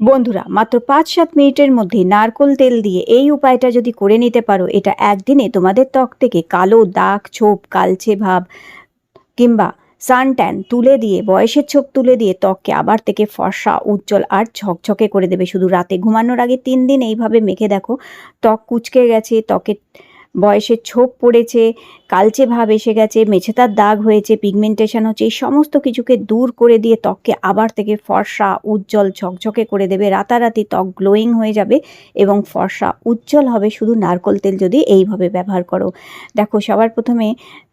বন্ধুরা, মাত্র পাঁচ সাত মিনিটের মধ্যে নারকোল তেল দিয়ে এই উপায়টা যদি করে নিতে পারো, এটা একদিনে তোমাদের ত্বক থেকে কালো দাগ, ছোপ, কালচে ভাব কিংবা সানট্যান তুলে দিয়ে, বয়সের ছোপ তুলে দিয়ে ত্বককে আবার থেকে ফর্সা, উজ্জ্বল আর ঝকঝকে করে দেবে। শুধু রাতে ঘুমানোর আগে তিন দিন এইভাবে মেখে দেখো, ত্বক কুচকে গেছে, ত্বকের বয়সের ছোপ পড়েছে, কালচে ভাব এসে গেছে মেছেতার দাগ হয়েছে পিগমেন্টেশন হচ্ছে, এই সমস্ত কিছুকে দূর করে দিয়ে ত্বককে আবার থেকে ফর্সা, উজ্জ্বল, ঝকঝকে করে দেবে। রাতারাতি ত্বক গ্লোয়িং হয়ে যাবে এবং ফর্সা, উজ্জ্বল হবে শুধু নারকোল তেল যদি এইভাবে ব্যবহার করো। দেখো, সবার প্রথমে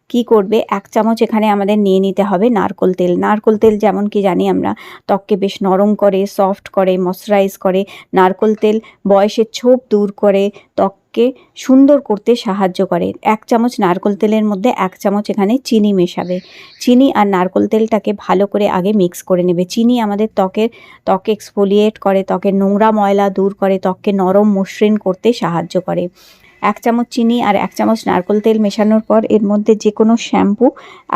কি করবে? এক চামচ এখানে আমাদের নিয়ে নিতে হবে নারকোল তেল। নারকোল তেল যেমন কি জানি আমরা, ত্বককে বেশ নরম করে সফট করে ময়শ্চারাইজ করে। নারকোল তেল বয়সের ছোপ দূর করে ত্বককে সুন্দর করতে সাহায্য করে। এক চামচ নারকোল তেলের মধ্যে এক চামচ এখানে চিনি মেশাবে। চিনি আর নারকোল তেলটাকে ভালো করে আগে মিক্স করে নেবে। চিনি আমাদের ত্বকের ত্বকে এক্সফোলিয়েট করে, ত্বকের নোংরা ময়লা দূর করে, ত্বককে নরম মসৃণ করতে সাহায্য করে। এক চামচ চিনি আর এক চামচ নারকোল তেল মেশানোর পর এর মধ্যে যে কোনো শ্যাম্পু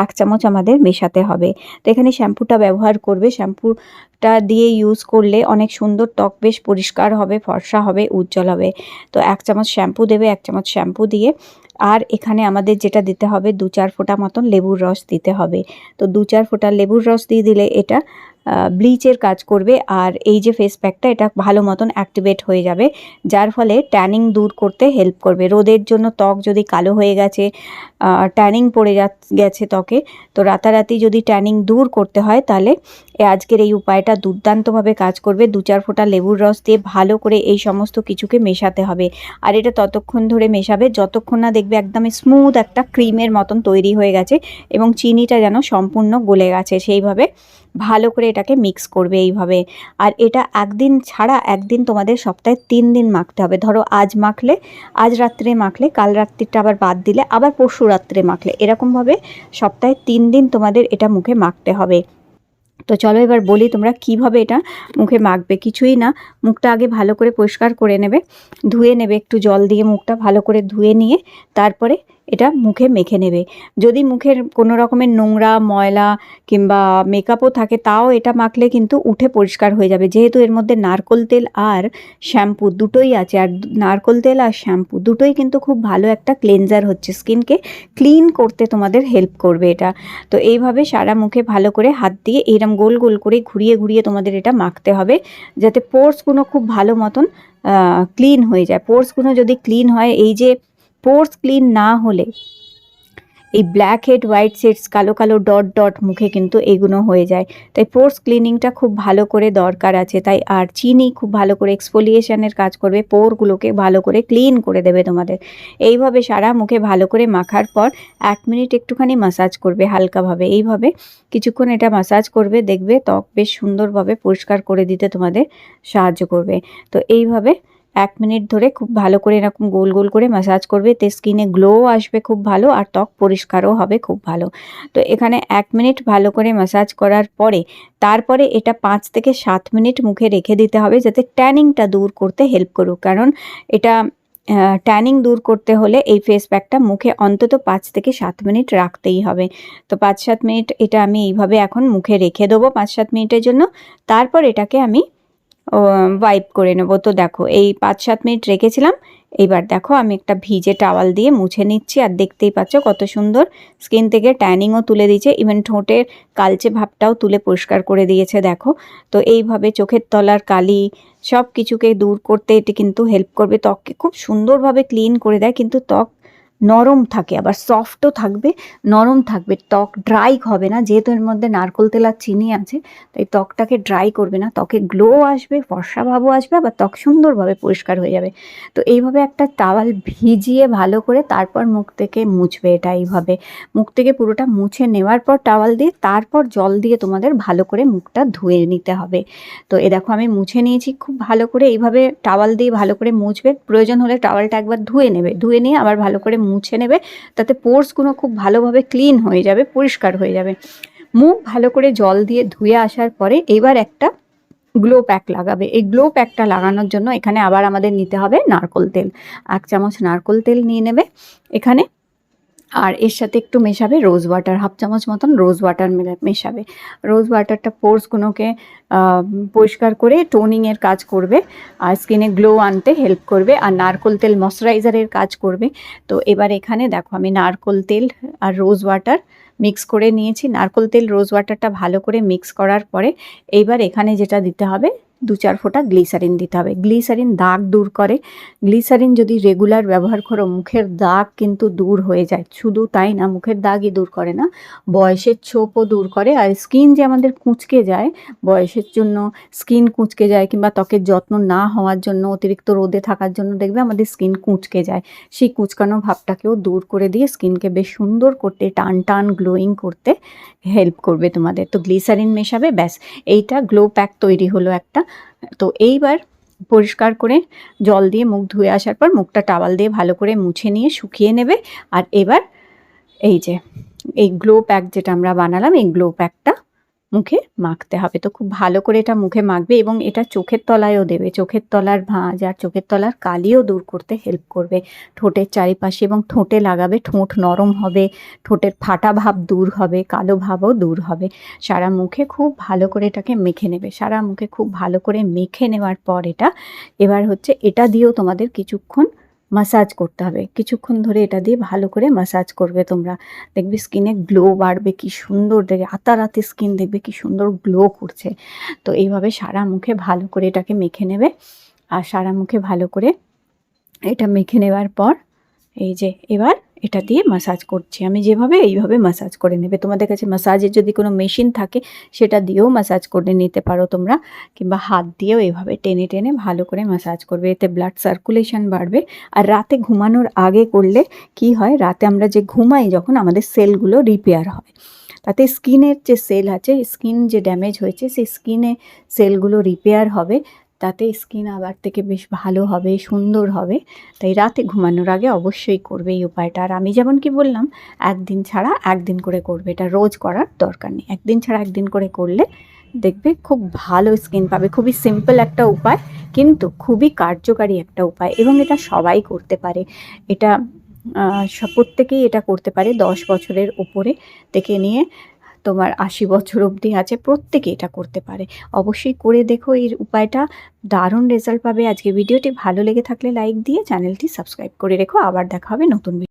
এক চামচ আমাদের মেশাতে হবে। তো এখানে শ্যাম্পুটা ব্যবহার করবে। শ্যাম্পুটা দিয়ে ইউজ করলে অনেক সুন্দর ত্বক বেশ পরিষ্কার হবে, ফর্সা হবে, উজ্জ্বল হবে। তো এক চামচ শ্যাম্পু দেবে, এক চামচ শ্যাম্পু দিয়ে। আর এখানে আমাদের যেটা দিতে হবে, দু চার ফোঁটা মতন লেবুর রস দিতে হবে। তো দু চার ফোঁটা লেবুর রস দিয়ে দিলে এটা ব্লিচের কাজ করবে। আর এই যে ফেস প্যাকটা এটা ভালো মতন অ্যাক্টিভেট হয়ে যাবে, যার ফলে ট্যানিং দূর করতে হেল্প করবে। রোদের জন্য ত্বক যদি কালো হয়ে গেছে ট্যানিং পড়ে গেছে ত্বকে, তো রাতারাতি যদি ট্যানিং দূর করতে হয়, তাহলে আজকের এই উপায়টা দুর্দান্তভাবে কাজ করবে। দু চার ফোঁটা লেবুর রস দিয়ে ভালো করে এই সমস্ত কিছুকে মেশাতে হবে। আর এটা ততক্ষণ ধরে মেশাবে, যতক্ষণ না দেখবে একদম স্মুথ একটা ক্রিমের মতন তৈরি হয়ে গেছে এবং চিনিটা যেন সম্পূর্ণ গলে গেছে। সেইভাবে ভালো করে এটাকে মিক্স করবে এইভাবে। আর এটা একদিন ছাড়া একদিন তোমাদের সপ্তাহে তিন দিন মাখতে হবে। ধরো আজ মাখলে, আজ রাত্রে মাখলে, কাল রাত্রিটা আবার বাদ দিলে, আবার পরশু রাত্রে মাখলে। এরকমভাবে সপ্তাহে তিন দিন তোমাদের এটা মুখে মাখতে হবে। তো চলো এবার বলি তোমরা কীভাবে এটা মুখে মাখবে। কিছুই না, মুখটা আগে ভালো করে পরিষ্কার করে নেবে, ধুয়ে নেবে, একটু জল দিয়ে মুখটা ভালো করে ধুয়ে নিয়ে তারপরে এটা মুখে মেখে নেবে। যদি মুখের কোনো রকমের নোংরা, ময়লা কিংবা মেকআপও থাকে, তাও এটা মাখলে কিন্তু উঠে পরিষ্কার হয়ে যাবে। যেহেতু এর মধ্যে নারকোল তেল আর শ্যাম্পু দুটোই আছে, আর নারকোল তেল আর শ্যাম্পু দুটোই কিন্তু খুব ভালো একটা ক্লেনজার হচ্ছে। স্কিনকে ক্লিন করতে তোমাদের হেল্প করবে এটা। তো এইভাবে সারা মুখে ভালো করে হাত দিয়ে এরম গোল গোল করে ঘুরিয়ে ঘুরিয়ে তোমাদের এটা মাখতে হবে, যাতে পোর্সগুলো খুব ভালো মতন ক্লিন হয়ে যায়। পোর্সগুলো যদি ক্লিন হয়, এই যে পোর্স ক্লিন না হলে এই ব্ল্যাক হেড হোয়াইট সেটস কালো কালো ডট ডট মুখে কিন্তু এগুলো হয়ে যায়। তাই পোর্স ক্লিনিংটা খুব ভালো করে দরকার আছে। তাই আর চিনি খুব ভালো করে এক্সফোলিয়েশনের কাজ করবে। পোরগুলোকে ভালো করে ক্লিন করে দেবে তোমাদের। এইভাবে সারা মুখে ভালো করে মাখার পর এক মিনিট একটুখানি মাসাজ করবে হালকাভাবে। এইভাবে কিছুক্ষণ এটা মাসাজ করবে, দেখবে ত্বক বেশ সুন্দরভাবে পরিষ্কার করে দিতে তোমাদের সাহায্য করবে। তো এইভাবে এক মিনিট ধরে খুব ভালো করে এরকম গোল গোল করে ম্যাসাজ করবে, তে স্কিনে গ্লো আসবে খুব ভালো আর ত্বক পরিষ্কারও হবে খুব ভালো। তো এখানে এক মিনিট ভালো করে ম্যাসাজ করার পরে, তারপরে এটা পাঁচ থেকে সাত মিনিট মুখে রেখে দিতে হবে যাতে ট্যানিংটা দূর করতে হেল্প করুক। কারণ এটা ট্যানিং দূর করতে হলে এই ফেস প্যাকটা মুখে অন্তত পাঁচ থেকে সাত মিনিট রাখতেই হবে। তো পাঁচ সাত মিনিট এটা আমি এইভাবে এখন মুখে রেখে দেবো পাঁচ সাত মিনিটের জন্য। তারপর এটাকে আমি ওয়াইপ করে নেব। তো দেখো, এই পাঁচ সাত মিনিট রেখেছিলাম। এইবার দেখো, আমি একটা ভিজে টাওয়াল দিয়ে মুছে নিচ্ছি। আর দেখতেই পাচ্ছ কত সুন্দর স্কিন থেকে ট্যানিংও তুলে দিয়েছে। ইভেন ঠোঁটের কালচে ভাবটাও তুলে পরিষ্কার করে দিয়েছে, দেখো। তো এইভাবে চোখের তলার কালি সব কিছুকে দূর করতে এটি কিন্তু হেল্প করবে। ত্বককে খুব সুন্দরভাবে ক্লিন করে দেয়। কিন্তু ত্বক নরম থাকে, আবার সফটও থাকবে, নরম থাকবে। ত্বক ড্রাই হবে না, যেহেতু এর মধ্যে নারকোল তেল আর চিনি আছে, তাই ত্বকটাকে ড্রাই করবে না। ত্বকে গ্লো আসবে, ফর্সা ভাবও আসবে, আবার ত্বক সুন্দরভাবে পরিষ্কার হয়ে যাবে। তো এইভাবে একটা টাওয়াল ভিজিয়ে ভালো করে তারপর মুখ থেকে মুছবে এটা এইভাবে। মুখ থেকে পুরোটা মুছে নেওয়ার পর টাওয়াল দিয়ে তারপর জল দিয়ে তোমাদের ভালো করে মুখটা ধুয়ে নিতে হবে। তো এ দেখো আমি মুছে নিয়েছি, খুব ভালো করে এইভাবে টাওয়াল দিয়ে ভালো করে মুছবে। প্রয়োজন হলে টাওয়ালটা একবার ধুয়ে নেবে। ধুয়ে নিয়ে আবার ভালো করে মুছে নেবে, তাতে পোর্সগুলো খুব ভালোভাবে ক্লিন হয়ে যাবে, পরিষ্কার হয়ে যাবে। মুখ ভালো করে জল দিয়ে ধুয়ে আসার পরে এবার একটা গ্লো প্যাক লাগাবে। এই গ্লো প্যাকটা লাগানোর জন্য এখানে আবার আমাদের নিতে হবে নারকোল তেল। এক চামচ নারকোল তেল নিয়ে নেবে। এখানে আর এর সাথে একটু মেশাবে রোজ ওয়াটার হাফ চামচ মতন রোজ ওয়াটার মেশাবে। রোজ ওয়াটারটা পোর্সগুলোকে পরিষ্কার করে টোনিংয়ের কাজ করবে আর স্কিনে গ্লো আনতে হেল্প করবে আর নারকোল তেল ময়শ্চারাইজারের কাজ করবে। তো এবার এখানে দেখো আমি নারকোল তেল আর রোজ ওয়াটার মিক্স করে নিয়েছি। নারকোল তেল রোজ ওয়াটারটা ভালো করে মিক্স করার পরে এইবার এখানে যেটা দিতে হবে দু চার ফোঁটা গ্লিসারিন দিতে হবে। গ্লিসারিন দাগ দূর করে। গ্লিসারিন যদি রেগুলার ব্যবহার করো, মুখের দাগ কিন্তু দূর হয়ে যায়। শুধু তাই না, মুখের দাগই দূর করে না, বয়সের ছোপও দূর করে। আর স্কিন যে আমাদের কুঁচকে যায়, বয়সের জন্য স্কিন কুঁচকে যায় কিংবা ত্বকের যত্ন না হওয়ার জন্য, অতিরিক্ত রোদে থাকার জন্য দেখবে আমাদের স্কিন কুঁচকে যায়। সেই কুচকানো ভাবটাকেও দূর করে দিয়ে স্কিনকে বেশ সুন্দর করতে, টান টান গ্লোয়িং করতে হেল্প করবে তোমাদের। তো গ্লিসারিন মেশাবে, ব্যাস। এইটা গ্লো প্যাক তৈরি হলো একটা। তো এইবার পরিষ্কার করে জল দিয়ে মুখ ধুয়ে আসার পর মুখটা টাওয়াল দিয়ে ভালো করে মুছে নিয়ে শুকিয়ে নেবে। আর এবার এই যে, এই গ্লো প্যাক যেটা আমরা বানালাম, এই গ্লো প্যাকটা মুখে মাখতে হবে। তো খুব ভালো করে এটা মুখে মাখবে এবং এটা চোখের তলায়ও দেবে। চোখের তলার ভাঁজ আর চোখের তলার কালিও দূর করতে হেল্প করবে। ঠোঁটের চারিপাশে এবং ঠোঁটে লাগাবে, ঠোঁট নরম হবে, ঠোঁটের ফাটা ভাব দূর হবে, কালো ভাবও দূর হবে। সারা মুখে খুব ভালো করে এটাকে মেখে নেবে। সারা মুখে খুব ভালো করে মেখে নেওয়ার পর এটা, এবার হচ্ছে এটা দিয়েও তোমাদের কিছুক্ষণ মাসাজ করতে হবে। কিছুক্ষণ ধরে এটা দিয়ে ভালো করে মাসাজ করবে তোমরা। দেখবে স্কিনে গ্লো বাড়বে, কি সুন্দর দেখবে আতারাতি স্কিন দেখবে কি সুন্দর গ্লো করছে। তো এইভাবে সারা মুখে ভালো করে এটাকে মেখে নেবে। আর সারা মুখে ভালো করে এটা মেখে নেওয়ার পর এই যে এবার এটা দিয়ে মাসাজ করছি। আমি যেভাবে এইভাবে মাসাজ করে নেবে। তোমাদের কাছে মাসাজের যদি কোনো মেশিন থাকে, সেটা দিয়েও মাসাজ করে নিতে পারো তোমরা। কিংবা হাত দিয়েও এইভাবে টেনে টেনে ভালো করে মাসাজ করবে। এতে ব্লাড সার্কুলেশন বাড়বে। আর রাতে ঘুমানোর আগে করলে কি হয়? রাতে আমরা যে ঘুমাই যখন আমাদের সেলগুলো রিপেয়ার হয়। তাতে স্কিনের যে সেল আছে স্কিন যে ড্যামেজ হয়েছে, সেই স্কিনে সেলগুলো রিপেয়ার হবে। তাতে স্কিন আবার থেকে বেশ ভালো হবে, সুন্দর হবে। তাই রাতে ঘুমানোর আগে অবশ্যই করবে এই উপায়টা। আর আমি যেমন কি বললাম, একদিন ছাড়া একদিন করে করবে। এটা রোজ করার দরকার নেই। একদিন ছাড়া একদিন করে করলে দেখবে খুব ভালো স্কিন পাবে। খুবই সিম্পল একটা উপায়, কিন্তু খুবই কার্যকারী একটা উপায় এবং এটা সবাই করতে পারে। এটা প্রত্যেকেই এটা করতে পারে দশ বছরের ওপরে থেকে নিয়ে। তোমার আশি বছর অবধি আছে, প্রত্যেকে এটা করতে পারে। অবশ্যই করে দেখো এর উপায়টা। দারুণ রেজাল্ট পাবে আজকে ভিডিওটি ভালো লেগে থাকলে লাইক দিয়ে চ্যানেলটি সাবস্ক্রাইব করে রেখো। আবার দেখা হবে নতুন